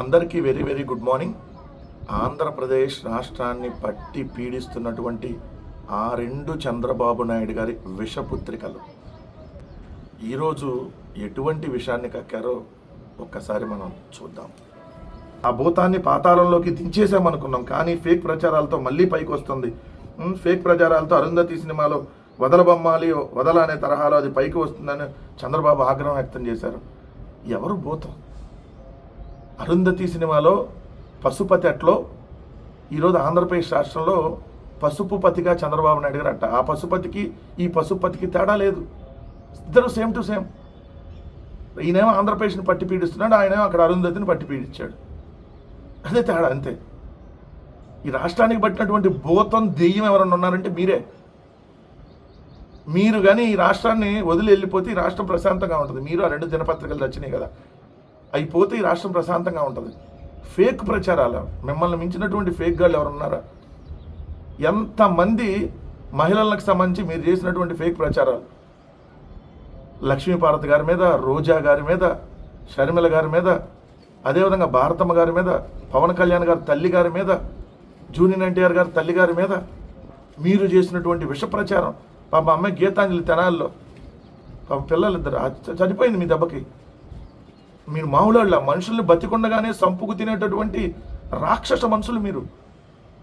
అందరికీ very very good morning. Andhra Pradesh రాష్ట్రాన్ని పట్టి పీడిస్తున్నటువంటి ఆ రెండు చంద్రబాబు నాయుడు గారి విషపుత్రికలు. ఈరోజు ఎటువంటి విషయాన్ని కక్కారో ఒక్కసారి మనం చూద్దాం. ఆ భూతాన్ని పాతాళంలోకి దించేసామనుకున్నాం కానీ ఫేక్ ప్రచారాలతో మళ్ళీ పైకి వస్తుంది ఫేక్ ప్రచారాలతో అరుంధతి సినిమాలో వదలబొమ్మాలి వదల అనే తరహాలో అది పైకి వస్తుందని చంద్రబాబు ఆగ్రహం వ్యక్తం చేశారు. ఎవరు భూతం? అరుంధతి సినిమాలో పశుపతి అట్లో ఈరోజు ఆంధ్రప్రదేశ్ రాష్ట్రంలో పసుపు పతిగా చంద్రబాబు నాయుడు గారు అంట ఆ పశుపతికి ఈ పశుపతికి తేడా లేదు. ఇద్దరు సేమ్ టు సేమ్. ఈయనేమో ఆంధ్రప్రదేశ్ని పట్టి పీడిస్తున్నాడు ఆయనేమో అక్కడ అరుంధతిని పట్టి పీడించాడు అదే తేడా అంతే. ఈ రాష్ట్రానికి పట్టినటువంటి భూతం దెయ్యం ఎవరన్నా ఉన్నారంటే మీరే. మీరు కానీ ఈ రాష్ట్రాన్ని వదిలి వెళ్ళిపోతే ఈ రాష్ట్రం ప్రశాంతంగా ఉంటుంది. మీరు ఆ రెండు దినపత్రికలు వచ్చినాయి కదా. అవి పోతే ఈ రాష్ట్రం ప్రశాంతంగా ఉంటుంది. ఫేక్ ప్రచారాలు. మిమ్మల్ని మించినటువంటి ఫేక్ గాళ్ళు ఎవరున్నారా ఎంతమంది మహిళలకు సంబంధించి మీరు చేసినటువంటి ఫేక్ ప్రచారాలు? లక్ష్మీపార్వతి గారి మీద రోజా గారి మీద షర్మిల గారి మీద అదేవిధంగా భారతమ్మ గారి మీద పవన్ కళ్యాణ్ గారి తల్లి గారి మీద జూనియర్ ఎన్టీఆర్ గారి తల్లి గారి మీద మీరు చేసినటువంటి విష ప్రచారం. పాప అమ్మాయి గీతాంజలి తెనాల్లో. పాప పిల్లలు ఇద్దరు చనిపోయింది మీ దెబ్బకి. మీరు మామూలు మనుషుల్ని బతికుండగానే సంపుకు తినేటటువంటి రాక్షస మనుషులు మీరు.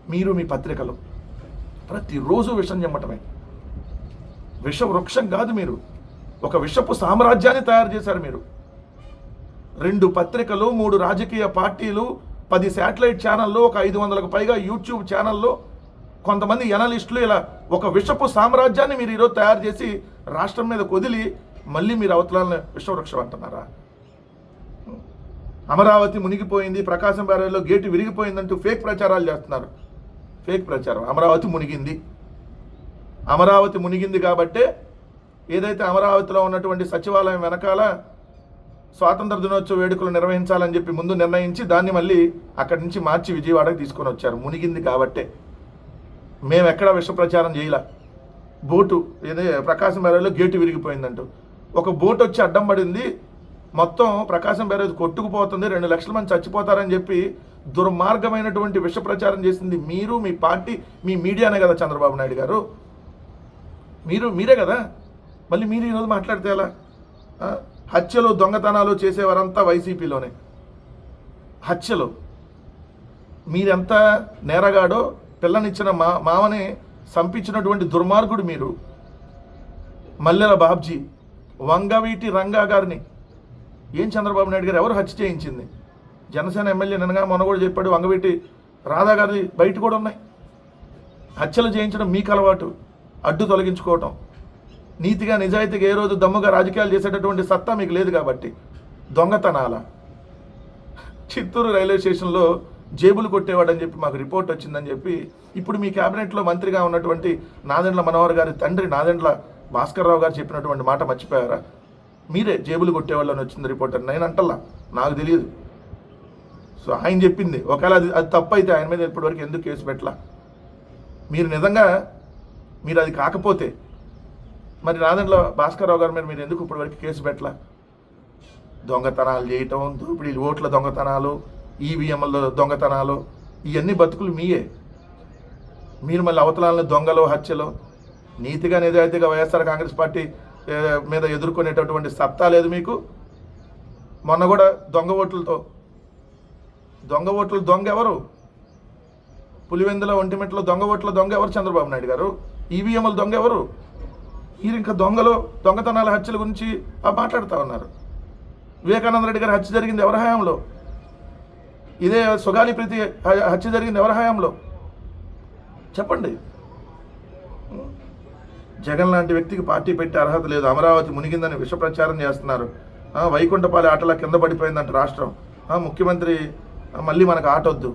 మీరు మీ పత్రికలు. ప్రతిరోజు విషం చెమ్మటమే. విష వృక్షం కాదు మీరు. ఒక విషపు సామ్రాజ్యాన్ని తయారు చేశారు మీరు. రెండు పత్రికలు మూడు రాజకీయ పార్టీలు పది శాటిలైట్ ఛానల్లో ఒక ఐదు వందలకు పైగా యూట్యూబ్ ఛానల్లో కొంతమంది ఎనలిస్టులు ఇలా ఒక విషపు సామ్రాజ్యాన్ని మీరు ఈరోజు తయారు చేసి రాష్ట్రం మీద కొదిలి మళ్ళీ మీరు అవతలాలని విషవృక్షం అంటున్నారా? అమరావతి మునిగిపోయింది ప్రకాశం బ్యారేజ్లో గేటు విరిగిపోయిందంటూ ఫేక్ ప్రచారాలు చేస్తున్నారు. ఫేక్ ప్రచారం. అమరావతి మునిగింది. అమరావతి మునిగింది కాబట్టే ఏదైతే అమరావతిలో ఉన్నటువంటి సచివాలయం వెనకాల స్వాతంత్ర దినోత్సవ వేడుకలు నిర్వహించాలని చెప్పి ముందు నిర్ణయించి దాన్ని మళ్ళీ అక్కడి నుంచి మార్చి విజయవాడకి తీసుకొని వచ్చారు. మునిగింది కాబట్టే. మేము ఎక్కడ విష ప్రచారం చేయలే. బోటు ఏదే ప్రకాశం బ్యారేజ్లో గేటు విరిగిపోయిందంటూ. ఒక బోట్ వచ్చి అడ్డం పడింది. మొత్తం ప్రకాశం బ్యారేజ్ కొట్టుకుపోతుంది రెండు లక్షల మంది చచ్చిపోతారని చెప్పి దుర్మార్గమైనటువంటి విష ప్రచారం చేసింది మీరు మీ పార్టీ మీ మీడియానే కదా చంద్రబాబు నాయుడు గారు. మీరు మీరే కదా? మళ్ళీ మీరు ఈరోజు మాట్లాడితే ఎలా? హత్యలు దొంగతనాలు చేసేవారంతా వైసీపీలోనే. హత్యలు. మీరెంత నేరగాడో పిల్లనిచ్చిన మా మామని సంపించినటువంటి దుర్మార్గుడు మీరు. మల్లెల బాబ్జీ వంగవీటి రంగా గారిని ఏం చంద్రబాబు నాయుడు గారు ఎవరు హత్య చేయించింది? జనసేన ఎమ్మెల్యే నిన్నగా మొన్న కూడా చెప్పాడు వంగబెట్టి రాధా గారి బయట కూడా ఉన్నాయి. హత్యలు చేయించడం మీకు అలవాటు అడ్డు తొలగించుకోవటం. నీతిగా నిజాయితీగా ఏ రోజు దమ్ముగా రాజకీయాలు చేసేటటువంటి సత్తా మీకు లేదు కాబట్టి దొంగతనాల. చిత్తూరు రైల్వే స్టేషన్లో జేబులు కొట్టేవాడని చెప్పి మాకు రిపోర్ట్ వచ్చిందని చెప్పి ఇప్పుడు మీ క్యాబినెట్లో మంత్రిగా ఉన్నటువంటి నాదెండ్ల మనోహర్ గారి తండ్రి నాదెండ్ల భాస్కర్రావు గారు చెప్పినటువంటి మాట మర్చిపోయారా? మీరే జేబులు కొట్టేవాళ్ళని వచ్చింది రిపోర్ట్ నేను అంటల్లా నాకు తెలియదు. సో ఆయన చెప్పింది ఒకవేళ అది అది తప్పు అయితే ఆయన మీద ఇప్పటివరకు ఎందుకు కేసు పెట్టలా? మీరు నిజంగా మీరు అది కాకపోతే మరి నాదంట్లో భాస్కర్రావు గారి మీద మీరు ఎందుకు ఇప్పటివరకు కేసు పెట్టలా? దొంగతనాలు చేయటం దోపిడీ ఓట్ల దొంగతనాలు ఈవీఎంల దొంగతనాలు ఇవన్నీ బతుకులు మీయే. మీరు మళ్ళీ అవతలాలను దొంగలు హత్యలు నీతిగా నిజాయితీగా వైఎస్ఆర్ కాంగ్రెస్ పార్టీ మీద ఎదుర్కొనేటటువంటి సత్తా లేదు మీకు. మొన్న కూడా దొంగ ఓట్లతో దొంగ ఓట్లు దొంగ ఎవరు? పులివెందుల ఒంటిమిట్లో దొంగ ఓట్ల దొంగ ఎవరు చంద్రబాబు నాయుడు గారు? ఈవీఎంల దొంగ ఎవరు? మీరు ఇంకా దొంగలు దొంగతనాల హత్యల గురించి ఆ మాట్లాడుతూ ఉన్నారు. వివేకానంద రెడ్డి గారి హత్య జరిగింది ఎవరి హయాంలో? ఇదే సుగాలి ప్రీతి హత్య జరిగింది ఎవరి హయాంలో? చెప్పండి. జగన్ లాంటి వ్యక్తికి పార్టీ పెట్టే అర్హత లేదు. అమరావతి మునిగిందని విష ప్రచారం చేస్తున్నారు. వైకుంఠపాలి ఆటలా కింద పడిపోయిందంట రాష్ట్రం. ముఖ్యమంత్రి మళ్ళీ మనకు ఆట వద్దు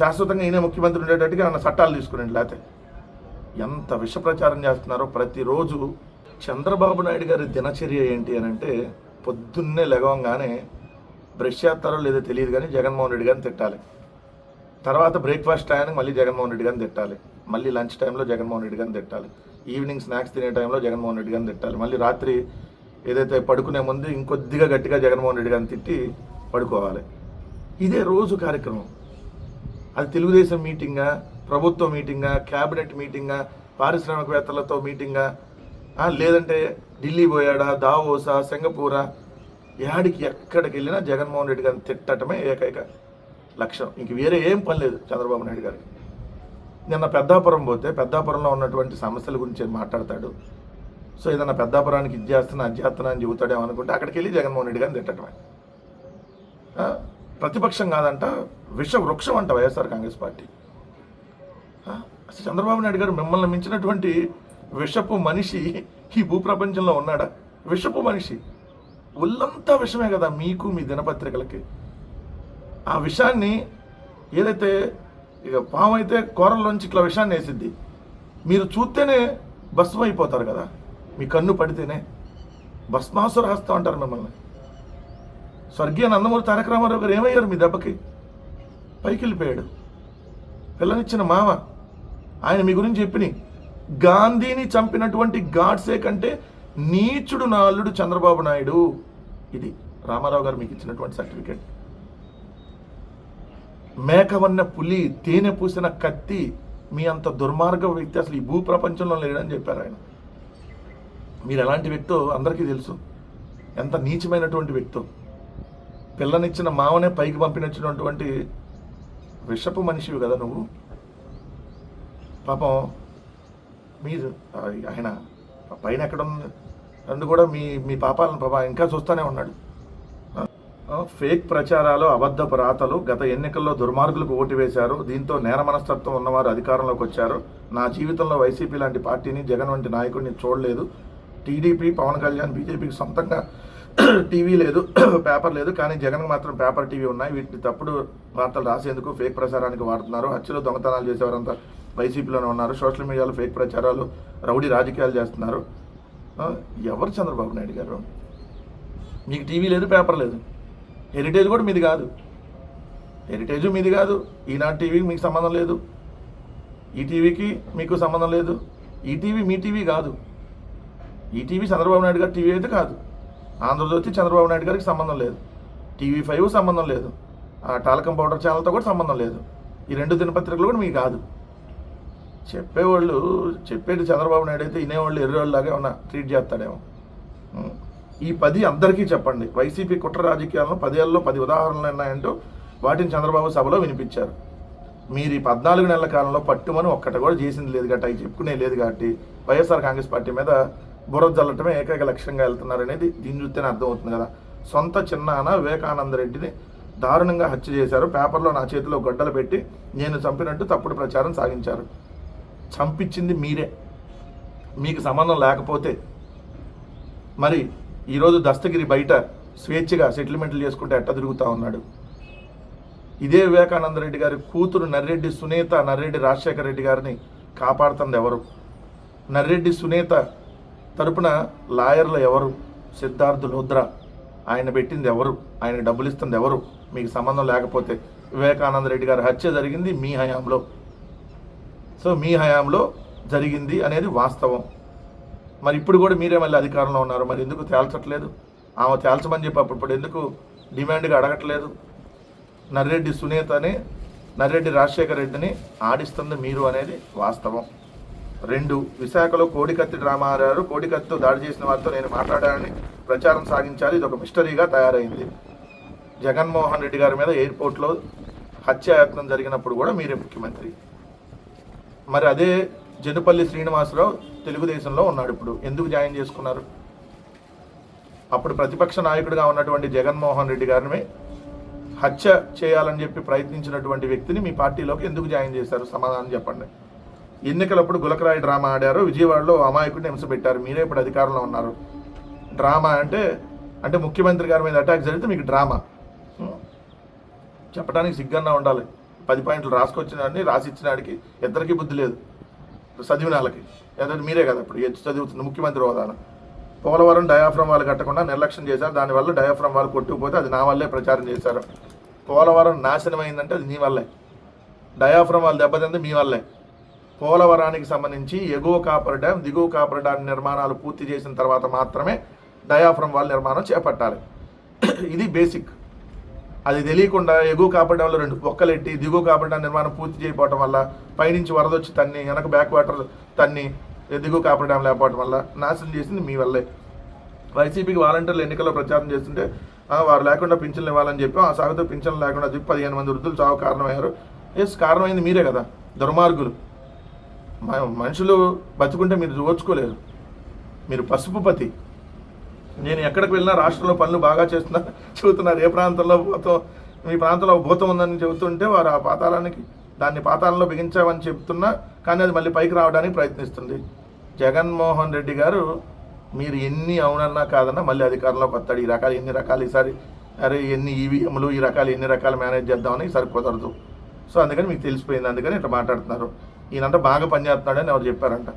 శాశ్వతంగా ఈయన ముఖ్యమంత్రి ఉండేటట్టుగా ఆయన చట్టాలు తీసుకురండి లేకపోతే ఎంత విష ప్రచారం చేస్తున్నారో ప్రతిరోజు చంద్రబాబు నాయుడు గారి దినచర్య ఏంటి అని అంటే పొద్దున్నే లెగవంగానే బ్రష్ చేస్తారో లేదో తెలియదు కానీ జగన్మోహన్ రెడ్డి గారిని తిట్టాలి. తర్వాత బ్రేక్ఫాస్ట్ టైంకి మళ్ళీ జగన్మోహన్ రెడ్డి గారిని తిట్టాలి. మళ్ళీ లంచ్ టైంలో జగన్మోహన్ రెడ్డి గారిని తిట్టాలి. ఈవినింగ్ స్నాక్స్ తినే టైంలో జగన్మోహన్ రెడ్డి గారిని తిట్టాలి. మళ్ళీ రాత్రి ఏదైతే పడుకునే ముందు ఇంకొద్దిగా గట్టిగా జగన్మోహన్ రెడ్డి గారిని తిట్టి పడుకోవాలి. ఇదే రోజు కార్యక్రమం. అది తెలుగుదేశం మీటింగా ప్రభుత్వ మీటింగా క్యాబినెట్ మీటింగా పారిశ్రామికవేత్తలతో మీటింగా లేదంటే ఢిల్లీ పోయాడా దావోసా సింగపూరా యాడికి ఎక్కడికి వెళ్ళినా జగన్మోహన్ రెడ్డి గారిని తిట్టడమే ఏకైక లక్ష్యం. ఇంక వేరే ఏం పని లేదు చంద్రబాబు నాయుడు గారికి. నిన్న పెద్దాపురం పోతే పెద్దాపురంలో ఉన్నటువంటి సమస్యల గురించి మాట్లాడతాడు? సో ఏదైనా పెద్దాపురానికి ఇది చేస్తున్నా అది చేస్తున్నా అని చెబుతాడేమో అనుకుంటే అక్కడికి వెళ్ళి జగన్మోహన్ రెడ్డి గారిని తిట్టడమే. ప్రతిపక్షం కాదంట విష వృక్షం అంట వైఎస్ఆర్ కాంగ్రెస్ పార్టీ. అసలు చంద్రబాబు నాయుడు గారు మిమ్మల్ని మించినటువంటి విషపు మనిషి ఈ భూప్రపంచంలో ఉన్నాడా? విషపు మనిషి. ఒళ్ళంతా విషమే కదా మీకు మీ దినపత్రికలకి. ఆ విషాన్ని ఏదైతే ఇక పాము అయితే కూరల్లోంచి ఇట్లా విషాన్ని వేసిద్ది. మీరు చూస్తేనే భస్మం అయిపోతారు కదా. మీ కన్ను పడితేనే. భస్మాసుర హస్తం అంటారు మిమ్మల్ని. స్వర్గీయ నందమూరి తారక రామారావు గారు ఏమయ్యారు మీ దెబ్బకి? పైకి వెళ్ళిపోయాడు పిల్లనిచ్చిన మామ ఆయన మీ గురించి చెప్పిని గాంధీని చంపినటువంటి గాడ్సే కంటే నీచుడు నా అల్లుడు చంద్రబాబు నాయుడు. ఇది రామారావు గారు మీకు ఇచ్చినటువంటి సర్టిఫికేట్. మేకవన్న పులి తేనె పూసిన కత్తి మీ అంత దుర్మార్గ వ్యక్తి అసలు ఈ భూ ప్రపంచంలో లేడని చెప్పారు ఆయన. మీరు ఎలాంటి వ్యక్తో అందరికీ తెలుసు. ఎంత నీచమైనటువంటి వ్యక్తో. పిల్లనిచ్చిన మావనే పైకి పంపినచ్చినటువంటి విషపు మనిషివి కదా నువ్వు. పాపం మీరు ఆయన పైన ఎక్కడ ఉంది అందు కూడా మీ మీ పాపాలను పాప ఇంకా చూస్తూనే ఉన్నాడు. ఫేక్ ప్రచారాలు అబద్ధపు రాతలు గత ఎన్నికల్లో దుర్మార్గులకు ఓటు వేశారు. దీంతో నేర మనస్తత్వం ఉన్నవారు అధికారంలోకి వచ్చారు. నా జీవితంలో వైసీపీ లాంటి పార్టీని జగన్ వంటి నాయకుడిని చూడలేదు. టీడీపీ పవన్ కళ్యాణ్ బీజేపీకి సొంతంగా టీవీ లేదు పేపర్ లేదు. కానీ జగన్కి మాత్రం పేపర్ టీవీ ఉన్నాయి. వీటిని తప్పుడు వార్తలు రాసేందుకు ఫేక్ ప్రచారానికి వాడుతున్నారు. హత్యలు దొంగతనాలు చేసేవారంతా వైసీపీలోనే ఉన్నారు. సోషల్ మీడియాలో ఫేక్ ప్రచారాలు రౌడీ రాజకీయాలు చేస్తున్నారు. ఎవరు చంద్రబాబు నాయుడు గారు? మీకు టీవీ లేదు పేపర్ లేదు. హెరిటేజ్ కూడా మీది కాదు. హెరిటేజ్ మీది కాదు. ఈనాడు టీవీకి మీకు సంబంధం లేదు. ఈ టీవీకి మీకు సంబంధం లేదు. ఈ టీవీ మీ టీవీ కాదు. ఈ టీవీ చంద్రబాబు నాయుడు గారి టీవీ అయితే కాదు. ఆంధ్రజ్యోతి చంద్రబాబు నాయుడు గారికి సంబంధం లేదు. టీవీ ఫైవ్ సంబంధం లేదు. ఆ టాలకం పౌడర్ ఛానల్తో కూడా సంబంధం లేదు. ఈ రెండు దినపత్రికలు కూడా మీకు కాదు. చెప్పేవాళ్ళు చెప్పేది చంద్రబాబు నాయుడు అయితే వినేవాళ్ళు ఎర్రవాళ్ళలాగే ఉన్న ట్రీట్ చేస్తాడేమో. ఈ పది అందరికీ చెప్పండి. వైసీపీ కుట్ర రాజకీయాలను పదేళ్ళలో పది ఉదాహరణలు ఉన్నాయంటూ వాటిని చంద్రబాబు సభలో వినిపించారు. మీరు ఈ పద్నాలుగు నెలల కాలంలో పట్టుమని ఒక్కటి కూడా చేసింది లేదు కాబట్టి అవి చెప్పుకునే లేదు కాబట్టి వైఎస్ఆర్ కాంగ్రెస్ పార్టీ మీద బుర్ర జల్లటమే ఏకైక లక్ష్యంగా వెళ్తున్నారనేది దీని దీన్ని చూస్తేనే అర్థమవుతుంది కదా. సొంత చిన్నాన వివేకానంద రెడ్డిని దారుణంగా హత్య చేశారు. పేపర్లో నా చేతిలో గొడ్డలు పెట్టి నేను చంపినట్టు తప్పుడు ప్రచారం సాగించారు. చంపించింది మీరే. మీకు సంబంధం లేకపోతే మరి ఈరోజు దస్తగిరి బయట స్వేచ్ఛగా సెటిల్మెంట్లు చేసుకుంటే ఎట్ట తిరుగుతూ ఉన్నాడు. ఇదే వివేకానంద రెడ్డి గారి కూతురు నర్రెడ్డి సునీత నర్రెడ్డి రాజశేఖర రెడ్డి గారిని కాపాడుతుంది ఎవరు? నర్రెడ్డి సునీత తరపున లాయర్లు ఎవరు? సిద్ధార్థ లోద్ర. ఆయన పెట్టింది ఎవరు? ఆయన డబ్బులు ఇస్తుంది ఎవరు? మీకు సంబంధం లేకపోతే వివేకానంద రెడ్డి గారి హత్య జరిగింది మీ హయాంలో. సో మీ హయాంలో జరిగింది అనేది వాస్తవం. మరి ఇప్పుడు కూడా మీరే మళ్ళీ అధికారంలో ఉన్నారు. మరి ఎందుకు తేల్చట్లేదు? ఆమె తేల్చమని చెప్పి అప్పుడు ఎందుకు డిమాండ్గా అడగట్లేదు? నర్రెడ్డి సునీతని నర్రెడ్డి రాజశేఖర రెడ్డిని ఆడిస్తుంది మీరు అనేది వాస్తవం. రెండు విశాఖలో కోడికత్తి డ్రామా ఆడారు. కోడికత్తితో దాడి చేసిన వారితో నేను మాట్లాడానని ప్రచారం సాగించాలి. ఇది ఒక మిస్టరీగా తయారైంది. జగన్మోహన్ రెడ్డి గారి మీద ఎయిర్పోర్ట్లో హత్యాయత్నం జరిగినప్పుడు కూడా మీరే ముఖ్యమంత్రి. మరి అదే జనుపల్లి శ్రీనివాసరావు తెలుగుదేశంలో ఉన్నాడు ఇప్పుడు. ఎందుకు జాయిన్ చేసుకున్నారు? అప్పుడు ప్రతిపక్ష నాయకుడిగా ఉన్నటువంటి జగన్మోహన్ రెడ్డి గారిని హత్య చేయాలని చెప్పి ప్రయత్నించినటువంటి వ్యక్తిని మీ పార్టీలోకి ఎందుకు జాయిన్ చేశారు? సమాధానం చెప్పండి. ఎన్నికలప్పుడు గులకరాయి డ్రామా ఆడారు. విజయవాడలో అమాయకుడిని హింసపెట్టారు. మీరే ఇప్పుడు అధికారంలో ఉన్నారు. డ్రామా అంటే అంటే ముఖ్యమంత్రి గారి మీద అటాక్ జరిగితే మీకు డ్రామా? చెప్పడానికి సిగ్గన్నా ఉండాలి. పది పాయింట్లు రాసుకొచ్చినాడిని రాసి ఇచ్చినాడికి ఇద్దరికీ బుద్ధి లేదు. చదివిన వాళ్ళకి ఏదంటే మీరే కదా ఇప్పుడు ఎత్తు చదువుతుంది ముఖ్యమంత్రి హోదాన పోలవరం డయాఫ్రమ్ వాళ్ళు కట్టకుండా నిర్లక్ష్యం చేశారు. దానివల్ల డయాఫ్రమ్ వాళ్ళు కొట్టుకుపోతే అది నా వల్లే ప్రచారం చేశారు. పోలవరం నాశనం అయిందంటే అది నీ వల్లే. డయాఫ్రమ్ వాళ్ళు దెబ్బతింది మీ వల్లే. పోలవరానికి సంబంధించి ఎగువ కాపర్ డ్యామ్ దిగువ కాపర్ డ్యామ్ నిర్మాణాలు పూర్తి చేసిన తర్వాత మాత్రమే డయాఫ్రమ్ వాల్ నిర్మాణం చేపట్టాలి. ఇది బేసిక్. అది తెలియకుండా ఎగువ కాపాడే రెండు ఒక్కలెట్టి దిగువ కాపాడే నిర్మాణం పూర్తి చేయకపోవటం వల్ల పైనుంచి వరద వచ్చి తన్ని వెనక బ్యాక్ వాటర్ తన్ని దిగువ కాపాడడం లేకపోవడం వల్ల నాశనం చేసింది మీ వల్లే. వైసీపీకి వాలంటీర్లు ఎన్నికల్లో ప్రచారం చేస్తుంటే వారు లేకుండా పింఛన్లు ఇవ్వాలని చెప్పి ఆ సాగుతో పింఛన్లు లేకుండా చెప్పి పదిహేను మంది వృద్ధులు చావు కారణమయ్యారు. ఎస్ కారణమైంది మీరే కదా దుర్మార్గులు. మనుషులు బతుకుంటే మీరు చూచుకోలేరు మీరు పసుపు పతి. నేను ఎక్కడికి వెళ్ళినా రాష్ట్రంలో పనులు బాగా చేస్తున్నా చెబుతున్నారు ఏ ప్రాంతంలో భూతం మీ ప్రాంతంలో భూతం ఉందని చెబుతుంటే వారు ఆ పాతాళానికి దాన్ని పాతాళంలో బిగించామని చెప్తున్నా కానీ అది మళ్ళీ పైకి రావడానికి ప్రయత్నిస్తుంది. జగన్మోహన్ రెడ్డి గారు మీరు ఎన్ని అవునన్నా కాదన్నా మళ్ళీ అధికారంలోకి వస్తాడు. ఈ రకాలు ఎన్ని రకాలు ఈసారి అరే ఎన్ని ఈవీఎంలు ఈ రకాలు ఎన్ని రకాలు మేనేజ్ చేద్దామని ఈసారి కుదరదు. సో అందుకని మీకు తెలిసిపోయింది. అందుకని ఇట్లా మాట్లాడుతున్నారు. ఈయనంతా బాగా పనిచేస్తున్నాడని ఎవరు చెప్పారంట.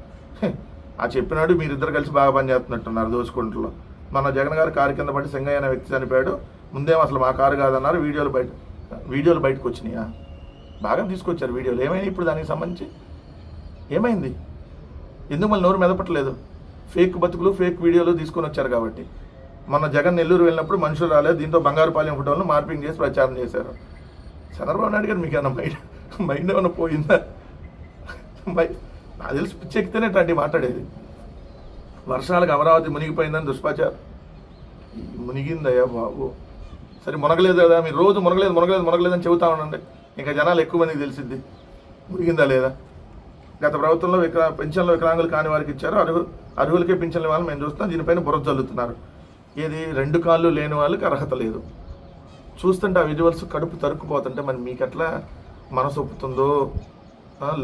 ఆ చెప్పినాడు మీరిద్దరు కలిసి బాగా పనిచేస్తున్నట్టున్నారు దోసుకుంటలో. మన జగన్ గారు కారు కింద పడి సింగయ్య అనే వ్యక్తి చనిపోయాడు. ముందేమో అసలు మా కారు కాదన్నారు. వీడియోలు బయట వీడియోలు బయటకు వచ్చినాయా? బాగా తీసుకొచ్చారు వీడియోలు. ఏమైంది ఇప్పుడు దానికి సంబంధించి? ఏమైంది? ఎందుకు మళ్ళీ నోరు మెదపట్లేదు? ఫేక్ బతుకులు ఫేక్ వీడియోలు తీసుకొని వచ్చారు కాబట్టి. మన జగన్ నెల్లూరు వెళ్ళినప్పుడు మనుషులు రాలేదు. దీంతో బంగారుపాలెం ఫోటోలను మార్పింగ్ చేసి ప్రచారం చేశారు. చంద్రబాబు నాయుడు గారు మీకు ఏమన్నా మైండ్ మైండ్ ఏమైనా పోయిందా? మై నాకు తెలిసి పిచ్చెక్కితేనే అట్లాంటివి మాట్లాడేది. వర్షాలకు అమరావతి మునిగిపోయిందని దుష్పాచారం మునిగిందయ్యా బాబు. సరే మునగలేదు కదా మీరు రోజు మునగలేదు మునగలేదు మునగలేదని చెబుతా ఉండండి. ఇంకా జనాలు ఎక్కువ మందికి తెలిసిద్ది. మునిగిందా లేదా? గత ప్రభుత్వంలో విక్రా పెన్షన్లు వికలాంగులు కాని వారికి ఇచ్చారు. అర్హు అర్హులకే పెన్షన్లు ఇవ్వాలని మేము చూస్తున్నాం. దీనిపైన బుర్ర చల్లుతున్నారు ఏది రెండు కాళ్ళు లేని వాళ్ళకి అర్హత లేదు. చూస్తుంటే ఆ విజువల్స్ కడుపు తరుక్కుపోతుంటే మరి మీకు ఎట్లా మనసు ఒప్పుతుందో?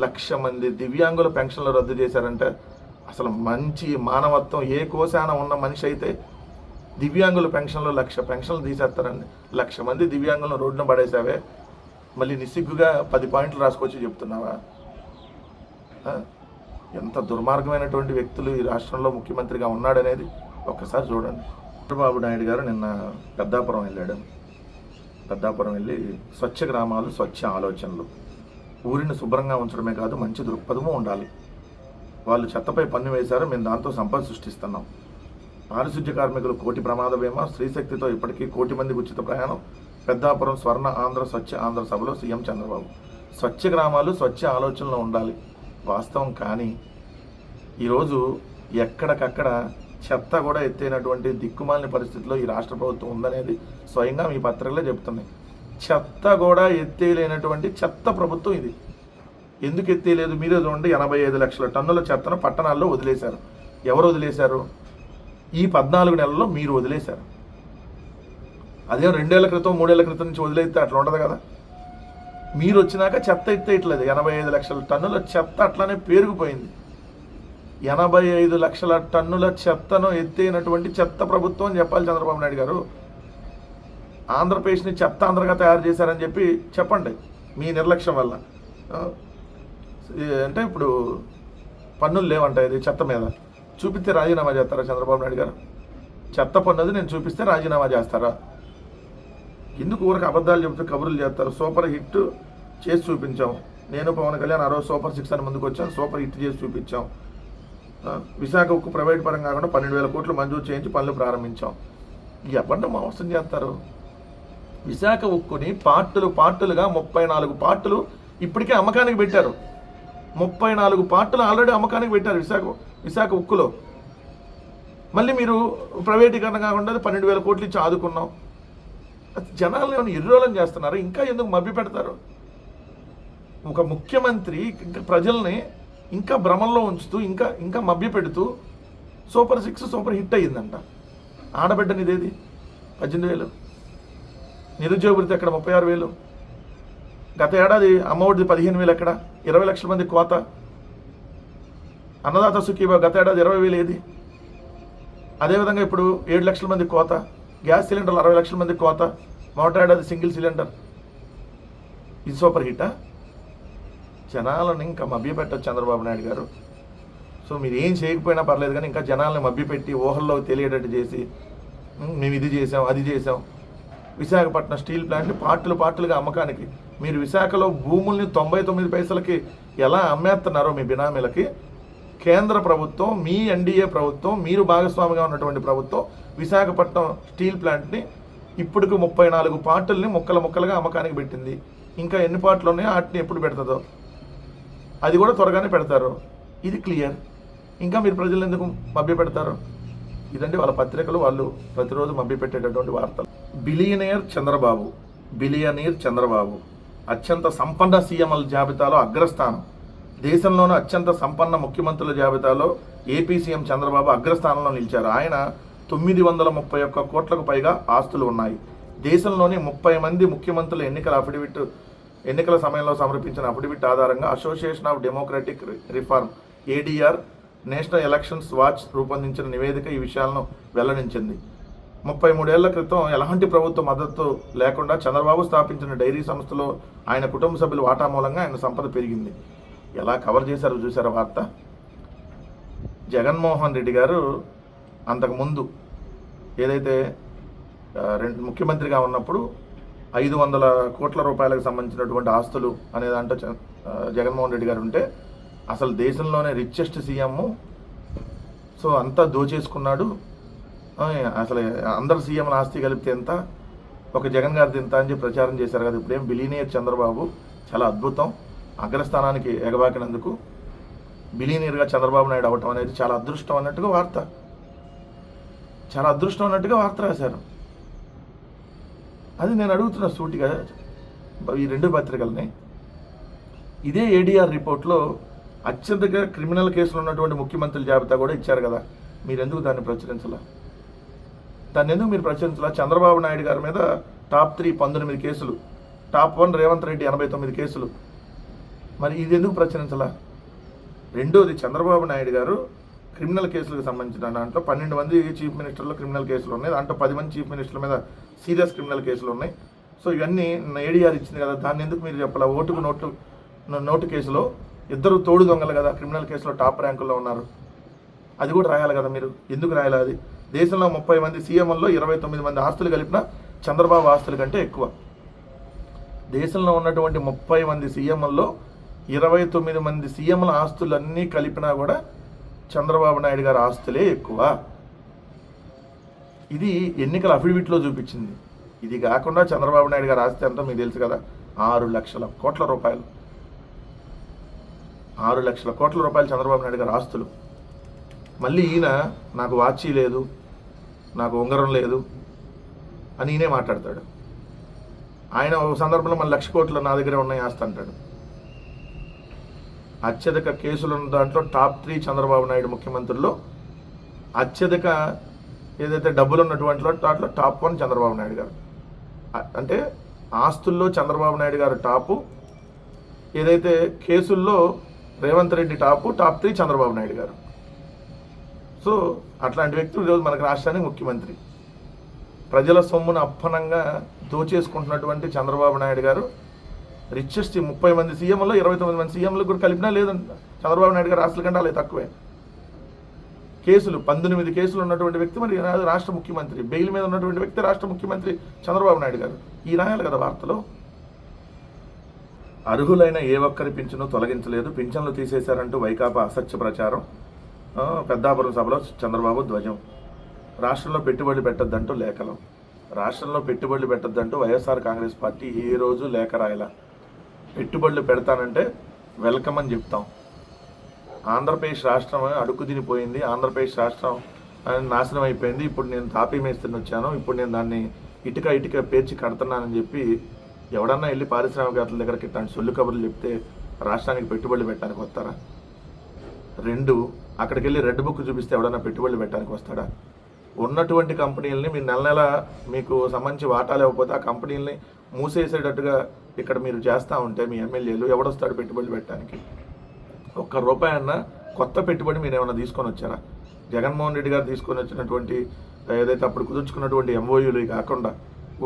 లక్ష మంది దివ్యాంగుల పెన్షన్లు రద్దు చేశారంటే అసలు మంచి మానవత్వం ఏ కోశాన ఉన్న మనిషి అయితే దివ్యాంగుల పెన్షన్లు లక్ష పెన్షన్లు తీసేస్తారండి. లక్ష మంది దివ్యాంగులను రోడ్డున పడేసావే మళ్ళీ నిస్సిగ్గుగా పది పాయింట్లు రాసుకొచ్చి చెప్తున్నావా? ఎంత దుర్మార్గమైనటువంటి వ్యక్తులు ఈ రాష్ట్రంలో ముఖ్యమంత్రిగా ఉన్నాడనేది ఒక్కసారి చూడండి. చంద్రబాబు నాయుడు గారు నిన్న పెద్దాపురం వెళ్ళాడు. పెద్దాపురం వెళ్ళి స్వచ్ఛ గ్రామాలు స్వచ్ఛ ఆలోచనలు. ఊరిని శుభ్రంగా ఉంచడమే కాదు మంచి దృక్పథము ఉండాలి. వాళ్ళు చెత్తపై పన్ను వేశారు మేము దాంతో సంపద సృష్టిస్తున్నాం. పారిశుద్ధ్య కార్మికులు కోటి ప్రమాద బీమా స్త్రీశక్తితో ఇప్పటికీ కోటి మంది ఉచిత ప్రయాణం. పెద్దాపురం స్వర్ణ ఆంధ్ర స్వచ్ఛ ఆంధ్ర సభలో సీఎం చంద్రబాబు. స్వచ్ఛ గ్రామాలు స్వచ్ఛ ఆలోచనలో ఉండాలి. వాస్తవం కానీ ఈరోజు ఎక్కడికక్కడ చెత్త కూడా ఎత్తైనటువంటి దిక్కుమాలిన పరిస్థితిలో ఈ రాష్ట్ర ప్రభుత్వం ఉందనేది స్వయంగా మీ పత్రికలే చెబుతున్నాయి. చెత్త కూడా ఎత్తేయలేనటువంటి చెత్త ప్రభుత్వం ఇది. ఎందుకు ఎత్తేయలేదు మీరే చూడండి ఎనభై ఐదు లక్షల టన్నుల చెత్తను పట్టణాల్లో వదిలేశారు. ఎవరు వదిలేశారు? ఈ పద్నాలుగు నెలల్లో మీరు వదిలేశారు. అదే రెండేళ్ళ క్రితం మూడేళ్ళ క్రితం నుంచి వదిలేస్తే అట్లా ఉండదు కదా? మీరు వచ్చినాక చెత్త ఎత్తేయట్లేదు. ఎనభై ఐదు లక్షల టన్నుల చెత్త అట్లానే పేరుకుపోయింది. ఎనభై ఐదు లక్షల టన్నుల చెత్తను ఎత్తేనటువంటి చెత్త ప్రభుత్వం అని చెప్పాలి చంద్రబాబు నాయుడు గారు. ఆంధ్రప్రదేశ్ని చెత్త ఆంధ్రగా తయారు చేశారని చెప్పి చెప్పండి మీ నిర్లక్ష్యం వల్ల. అంటే ఇప్పుడు పన్నులు లేవంట ఇది చెత్త మీద. చూపిస్తే రాజీనామా చేస్తారా చంద్రబాబు నాయుడు గారు? చెత్త పన్నుది నేను చూపిస్తే రాజీనామా చేస్తారా? ఎందుకు ఊరికి అబద్ధాలు చెబుతూ కబుర్లు చేస్తారు? సూపర్ హిట్ చేసి చూపించాం. నేను పవన్ కళ్యాణ్ ఆ రోజు సూపర్ సిక్స్ అని ముందుకు వచ్చాం సూపర్ హిట్ చేసి చూపించాం. విశాఖ ఉక్కు ప్రైవేట్ పరంగా కాకుండా పన్నెండు వేల కోట్లు మంజూరు చేయించి పనులు ప్రారంభించాం. ఎవరిని మోసం చేస్తారు? విశాఖ ఉక్కుని పార్టులు పార్టులుగా ముప్పై నాలుగు పార్టులు ఇప్పటికే అమ్మకానికి పెట్టారు. ముప్పై నాలుగు పార్టులు ఆల్రెడీ అమ్మకానికి పెట్టారు విశాఖ విశాఖ ఉక్కులో. మళ్ళీ మీరు ప్రైవేటీకరణ కాకుండా పన్నెండు వేల కోట్లు ఇచ్చి ఆదుకున్నాం. అది జనాలను ఏమైనా ఇర్రోలం చేస్తున్నారు? ఇంకా ఎందుకు మభ్య పెడతారు? ఒక ముఖ్యమంత్రి ఇంకా ప్రజల్ని ఇంకా భ్రమంలో ఉంచుతూ ఇంకా ఇంకా మభ్య పెడుతూ సూపర్ సిక్స్ సూపర్ హిట్ అయ్యిందంట. ఆడబిడ్డనిదేది? పద్దెనిమిది వేలు. నిరుద్యోగ వృత్తి అక్కడ ముప్పై ఆరు వేలు. గత ఏడాది అమ్మఒడిది పదిహేను వేలు ఎక్కడ? ఇరవై లక్షల మంది కోత. అన్నదాత సుఖీబా గత ఏడాది ఇరవై వేలు ఏది? అదేవిధంగా ఇప్పుడు ఏడు లక్షల మంది కోత గ్యాస్ సిలిండర్లు అరవై లక్షల మంది కోత మోటార్ ఏడాది సింగిల్ సిలిండర్. ఇది సూపర్ హిట్టా? జనాలను ఇంకా మభ్యపెట్టచ్చు చంద్రబాబు నాయుడు గారు. సో మీరు ఏం చేయకపోయినా పర్లేదు కానీ ఇంకా జనాలను మభ్యపెట్టి ఊహల్లో తెలియేటట్టు చేసి మేము ఇది చేసాం అది చేసాం. విశాఖపట్నం స్టీల్ ప్లాంట్ని పార్టులు పార్టులుగా అమ్మకానికి మీరు విశాఖలో భూముల్ని తొంభై తొమ్మిది పైసలకి ఎలా అమ్మేస్తున్నారో మీ బినామీలకి కేంద్ర ప్రభుత్వం మీ ఎన్డీఏ ప్రభుత్వం మీరు భాగస్వామిగా ఉన్నటువంటి ప్రభుత్వం విశాఖపట్నం స్టీల్ ప్లాంట్ని ఇప్పటికి ముప్పై నాలుగు పాటల్ని ముక్కల ముక్కలుగా అమ్మకానికి పెట్టింది. ఇంకా ఎన్ని పాటలు ఉన్నాయో వాటిని ఎప్పుడు పెడతదో? అది కూడా త్వరగానే పెడతారు. ఇది క్లియర్. ఇంకా మీరు ప్రజలు ఎందుకు మభ్య పెడతారు ఇదండి వాళ్ళ పత్రికలు. వాళ్ళు ప్రతిరోజు మభ్య పెట్టేటటువంటి వార్తలు. బిలియనియర్ చంద్రబాబు. బిలియనీర్ చంద్రబాబు. అత్యంత సంపన్న సీఎంల జాబితాలో అగ్రస్థానం. దేశంలోని అత్యంత సంపన్న ముఖ్యమంత్రుల జాబితాలో ఏపీ సీఎం చంద్రబాబు అగ్రస్థానంలో నిలిచారు. ఆయన తొమ్మిది వందల ముప్పై ఒక్క కోట్లకు పైగా ఆస్తులు ఉన్నాయి. దేశంలోని ముప్పై మంది ముఖ్యమంత్రుల ఎన్నికల అఫిడవిట్ ఎన్నికల సమయంలో సమర్పించిన అఫిడవిట్ ఆధారంగా association of democratic reform ADR national elections watch రూపొందించిన నివేదిక ఈ విషయాలను వెల్లడించింది. ముప్పై మూడేళ్ళ క్రితం ఎలాంటి ప్రభుత్వ మద్దతు లేకుండా చంద్రబాబు స్థాపించిన డైరీ సంస్థలో ఆయన కుటుంబ సభ్యుల వాటా మూలంగా ఆయన సంపద పెరిగింది. ఎలా కవర్ చేశారో చూసారా వార్త? జగన్మోహన్ రెడ్డి గారు అంతకుముందు ఏదైతే రెండు ముఖ్యమంత్రిగా ఉన్నప్పుడు ఐదు వందల కోట్ల రూపాయలకు సంబంధించినటువంటి ఆస్తులు అనే దాంట్లో జగన్మోహన్ రెడ్డి గారు ఉంటే అసలు దేశంలోనే రిచెస్ట్ సీఎం. సో అంతా దోచేసుకున్నాడు. అసలు అందరు సీఎంల ఆస్తి కలిపితే ఎంత? ఒక జగన్ గారిది ఎంత అని చెప్పి ప్రచారం చేశారు కదా. ఇప్పుడేం బిలీనియర్ చంద్రబాబు? చాలా అద్భుతం. అగ్రస్థానానికి ఎగబాకినందుకు బిలీనియర్గా చంద్రబాబు నాయుడు అవ్వటం అనేది చాలా అదృష్టం అన్నట్టుగా వార్త. చాలా అదృష్టం అన్నట్టుగా వార్త రాశారు. అది నేను అడుగుతున్న సూటిగా ఈ రెండు పత్రికల్ని. ఇదే ఏడీఆర్ రిపోర్ట్లో అత్యంతగా క్రిమినల్ కేసులు ఉన్నటువంటి ముఖ్యమంత్రుల జాబితా కూడా ఇచ్చారు కదా. మీరెందుకు దాన్ని ప్రచురించాల? దాన్ని ఎందుకు మీరు ప్రచురించాల? చంద్రబాబు నాయుడు గారి మీద టాప్ త్రీ పంతొమ్మిది కేసులు టాప్ వన్ రేవంత్ రెడ్డి ఎనభై తొమ్మిది కేసులు. మరి ఇది ఎందుకు ప్రచురించాలా? రెండోది చంద్రబాబు నాయుడు గారు క్రిమినల్ కేసులకు సంబంధించిన దాంట్లో పన్నెండు మంది చీఫ్ మినిస్టర్లు క్రిమినల్ కేసులు ఉన్నాయి. దాంట్లో పది మంది చీఫ్ మినిస్టర్ల మీద సీరియస్ క్రిమినల్ కేసులు ఉన్నాయి. సో ఇవన్నీ ఏడీఆర్ ఇచ్చింది కదా దాన్ని ఎందుకు మీరు చెప్పాలా? ఓటుకు నోటు నోటు కేసులో ఇద్దరు తోడు దొంగలు కదా క్రిమినల్ కేసులో టాప్ ర్యాంకుల్లో ఉన్నారు. అది కూడా రాయాలి కదా మీరు? ఎందుకు రాయాలి అది? దేశంలో ముప్పై మంది సీఎంల్లో ఇరవై తొమ్మిది మంది ఆస్తులు కలిపిన చంద్రబాబు ఆస్తుల కంటే ఎక్కువ. దేశంలో ఉన్నటువంటి ముప్పై మంది సీఎంల్లో ఇరవై తొమ్మిది మంది సీఎంల ఆస్తులన్నీ కలిపినా కూడా చంద్రబాబు నాయుడు గారి ఆస్తులే ఎక్కువ. ఇది ఎన్నికల అఫిడవిట్లో చూపించింది. ఇది కాకుండా చంద్రబాబు నాయుడు గారి ఆస్తి ఎంతో మీకు తెలుసు కదా ఆరు లక్షల కోట్ల రూపాయలు. ఆరు లక్షల కోట్ల రూపాయలు చంద్రబాబు నాయుడు గారి ఆస్తులు. మళ్ళీ ఈయన నాకు వాచీ లేదు నాకు ఉంగరం లేదు అని ఈయనే మాట్లాడతాడు. ఆయన ఒక సందర్భంలో మన లక్ష కోట్లు నా దగ్గరే ఉన్నాయి ఆస్తి అంటాడు. అత్యధిక కేసులు ఉన్న దాంట్లో టాప్ త్రీ చంద్రబాబు నాయుడు ముఖ్యమంత్రుల్లో అత్యధిక ఏదైతే డబ్బులు ఉన్నటువంటి దాంట్లో టాప్ వన్ చంద్రబాబు నాయుడు గారు. అంటే ఆస్తుల్లో చంద్రబాబు నాయుడు గారు టాపు ఏదైతే కేసుల్లో Revanth Reddy top top three Chandrababu Naidu గారు. సో అట్లాంటి వ్యక్తులు ఈరోజు మనకు రాష్ట్రానికి ముఖ్యమంత్రి. ప్రజల సొమ్మును అప్పనంగా దోచేసుకుంటున్నటువంటి చంద్రబాబు నాయుడు గారు రిచెస్ట్ ముప్పై మంది సీఎంలో ఇరవై తొమ్మిది మంది సీఎంలు కూడా కలిపినా లేదంట చంద్రబాబు నాయుడు గారు ఆస్తుల కంటే అలా తక్కువే. కేసులు పంతొమ్మిది కేసులు ఉన్నటువంటి వ్యక్తి మరి రాష్ట్ర ముఖ్యమంత్రి. బెయిల్ మీద ఉన్నటువంటి వ్యక్తి రాష్ట్ర ముఖ్యమంత్రి చంద్రబాబు నాయుడు గారు. ఈ రాయాలి కదా వార్తలో? అర్హులైన ఏ ఒక్కరి పింఛను తొలగించలేదు. పింఛన్లు తీసేశారంటూ వైకాపా అసత్య ప్రచారం. పెద్దాపురం సభలో చంద్రబాబు ధ్వజం. రాష్ట్రంలో పెట్టుబడులు పెట్టొద్దంటూ లేఖలం. రాష్ట్రంలో పెట్టుబడులు పెట్టద్దంటూ వైఎస్ఆర్ కాంగ్రెస్ పార్టీ ఏ రోజు లేఖ రాయలా. పెట్టుబడులు పెడతానంటే వెల్కమ్ అని చెప్తాం. ఆంధ్రప్రదేశ్ రాష్ట్రం అడుగు తినిపోయింది ఆంధ్రప్రదేశ్ రాష్ట్రం అని నాశనం అయిపోయింది. ఇప్పుడు నేను తాపీ మేస్తుని వచ్చాను. ఇప్పుడు నేను దాన్ని ఇటుక ఇటుక పేర్చి కడుతున్నానని చెప్పి ఎవడన్నా వెళ్ళి పారిశ్రామికవేత్తల దగ్గరికి తన సొల్లు కబుర్లు చెప్తే రాష్ట్రానికి పెట్టుబడులు పెట్టడానికి వస్తారా? రెండు అక్కడికి వెళ్ళి రెడ్ బుక్ చూపిస్తే ఎవడన్నా పెట్టుబడులు పెట్టడానికి వస్తాడా? ఉన్నటువంటి కంపెనీలని మీరు నెల నెల మీకు సంబంధించి వాటాలు ఇవ్వకపోతే ఆ కంపెనీలని మూసేసేటట్టుగా ఇక్కడ మీరు చేస్తూ ఉంటే మీ ఎమ్మెల్యేలు ఎవడొస్తాడు పెట్టుబడులు పెట్టడానికి? ఒక్క రూపాయి అన్న కొత్త పెట్టుబడి మీరు ఏమైనా తీసుకొని వచ్చారా? జగన్మోహన్ రెడ్డి గారు తీసుకొని వచ్చినటువంటి ఏదైతే అప్పుడు కుదుర్చుకున్నటువంటి ఎంఓయూలు కాకుండా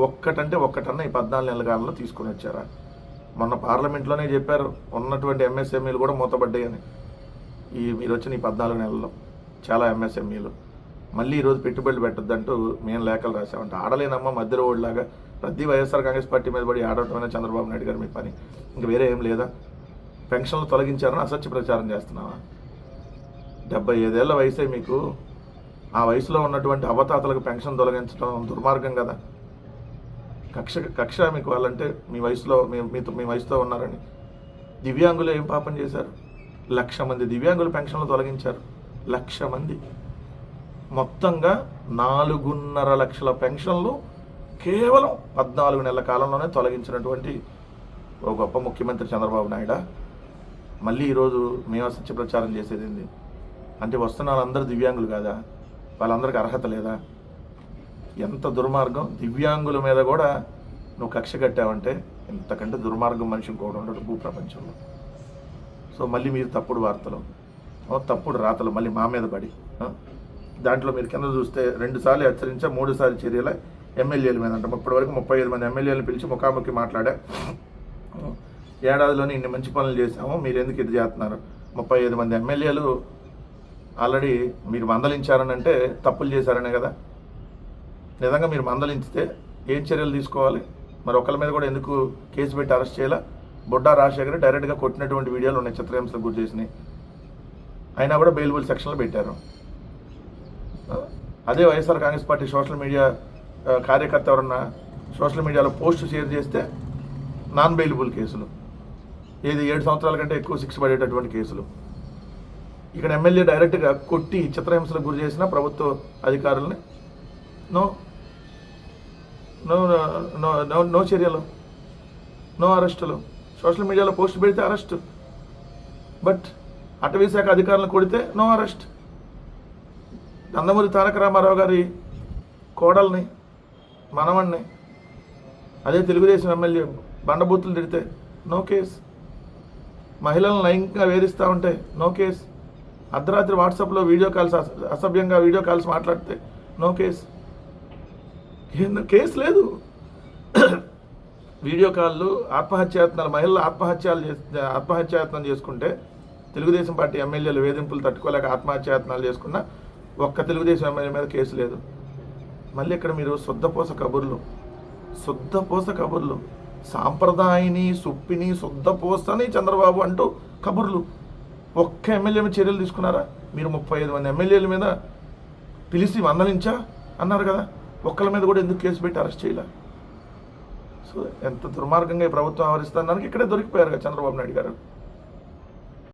ఒక్కటంటే ఒక్కటన్నా ఈ పద్నాలుగు నెలల కాలంలో తీసుకొని వచ్చారా? మొన్న పార్లమెంట్లోనే చెప్పారు ఉన్నటువంటి ఎంఎస్ఎంఈలు కూడా మూతపడ్డాయని. ఈ మీరు వచ్చిన ఈ పద్నాలుగు నెలల్లో చాలా ఎంఎస్ఎంఈలు. మళ్ళీ ఈరోజు పెట్టుబడులు పెట్టద్దంటూ మేము లేఖలు రాసామంటే ఆడలేనమ్మా మధ్యలో ఓడిలాగా ప్రతి వైఎస్ఆర్ కాంగ్రెస్ పార్టీ మీద పడి ఆడటమే చంద్రబాబు నాయుడు గారు మీ పని. ఇంక వేరే ఏం లేదా? పెన్షన్లు తొలగించారని అసత్య ప్రచారం చేస్తున్నావా? డెబ్బై ఐదేళ్ళ వయసే మీకు. ఆ వయసులో ఉన్నటువంటి అవతాతలకు పెన్షన్ తొలగించడం దుర్మార్గం కదా. కక్ష కక్ష మీకు వాళ్ళంటే మీ వయసులో మీ మీతో మీ వయసుతో ఉన్నారని. దివ్యాంగులు ఏం పాపం చేశారు? లక్ష మంది దివ్యాంగుల పెన్షన్లు తొలగించారు. లక్ష మంది. మొత్తంగా నాలుగున్నర లక్షల పెన్షన్లు కేవలం పద్నాలుగు నెలల కాలంలోనే తొలగించినటువంటి ఒక గొప్ప ముఖ్యమంత్రి చంద్రబాబు నాయుడు. మళ్ళీ ఈరోజు మేము సత్య ప్రచారం చేసేది ఏంది? అంటే వస్తున్న వాళ్ళందరూ దివ్యాంగులు కాదా? వాళ్ళందరికీ అర్హత లేదా? ఎంత దుర్మార్గం? దివ్యాంగుల మీద కూడా నువ్వు కక్ష కట్టావంటే ఇంతకంటే దుర్మార్గం మనిషి ఇంకోటి ఉండడు భూప్రపంచంలో. సో మళ్ళీ మీరు తప్పుడు వార్తలు ఓ తప్పుడు రాతలు మళ్ళీ మా మీద పడి దాంట్లో మీరు కింద చూస్తే రెండుసార్లు హెచ్చరించా మూడు సార్లు చర్యల ఎమ్మెల్యేల మీద అంటే. ఇప్పటి వరకు ముప్పై ఐదు మంది ఎమ్మెల్యేలను పిలిచి ముఖాముఖి మాట్లాడా ఏడాదిలోనే ఇన్ని మంచి పనులు చేశాము మీరు ఎందుకు ఇది చేస్తున్నారు? ముప్పై ఐదు మంది ఎమ్మెల్యేలు ఆల్రెడీ మీరు మందలించారని అంటే తప్పులు చేశారనే కదా? నిజంగా మీరు మందలించితే ఏం చర్యలు తీసుకోవాలి? మరి ఒకళ్ళ మీద కూడా ఎందుకు కేసు పెట్టి అరెస్ట్ చేయాలా? బొడ్డా రాజశేఖర్ డైరెక్ట్గా కొట్టినటువంటి వీడియోలు ఉన్నాయి చిత్రహింసలకు గురి చేసినాయి అయినా కూడా బెయిల్బుల్ సెక్షన్లో పెట్టారు. అదే YSR Congress party social media కార్యకర్త ఎవరన్నా సోషల్ మీడియాలో పోస్ట్ షేర్ చేస్తే నాన్ బెయిలబుల్ కేసులు. ఏది ఏడు సంవత్సరాల కంటే ఎక్కువ శిక్ష పడేటటువంటి కేసులు. ఇక్కడ ఎమ్మెల్యే డైరెక్ట్గా కొట్టి చిత్రహింసలకు గురి చేసిన ప్రభుత్వ అధికారులని no no no no no చర్యలు నో అరెస్టులు. సోషల్ మీడియాలో పోస్ట్ పెడితే అరెస్ట్. బట్ అటవీ శాఖ అధికారులను కొడితే నో అరెస్ట్. నందమూరి తారక రామారావు గారి కోడల్ని మనవణ్ణి అదే తెలుగుదేశం ఎమ్మెల్యే బండబూతులు తిడితే నో కేస్. మహిళలను లైంగికంగా వేధిస్తూ ఉంటే నో కేస్. అర్ధరాత్రి వాట్సాప్లో వీడియో కాల్స్ అసభ్యంగా వీడియో కాల్స్ మాట్లాడితే నో కేస్. కేసు లేదు. వీడియో కాల్లు ఆత్మహత్యాయత్నాలు మహిళలు ఆత్మహత్యలు చేస్తే ఆత్మహత్యాయత్నం చేసుకుంటే తెలుగుదేశం పార్టీ ఎమ్మెల్యేలు వేధింపులు తట్టుకోలేక ఆత్మహత్యాయత్నాలు చేసుకున్న ఒక్క తెలుగుదేశం ఎమ్మెల్యే మీద కేసు లేదు. మళ్ళీ ఇక్కడ మీరు శుద్ధపోస కబుర్లు. శుద్ధపోస కబుర్లు. సాంప్రదాయని సుప్పిని శుద్ధపోసని చంద్రబాబు అంటూ కబుర్లు. ఒక్క ఎమ్మెల్యే మీద చర్యలు తీసుకున్నారా? మీరు ముప్పై ఐదు మంది ఎమ్మెల్యేల మీద పిలిచి మందలించా? అన్నారు కదా. ఒక్కళ్ళ మీద కూడా ఎందుకు కేసు పెట్టి అరెస్ట్ చేయలే? సో ఎంత దుర్మార్గంగా ఈ ప్రభుత్వం వ్యవహరిస్తుందానికి ఇక్కడే దొరికిపోయారు చంద్రబాబు నాయుడు గారు.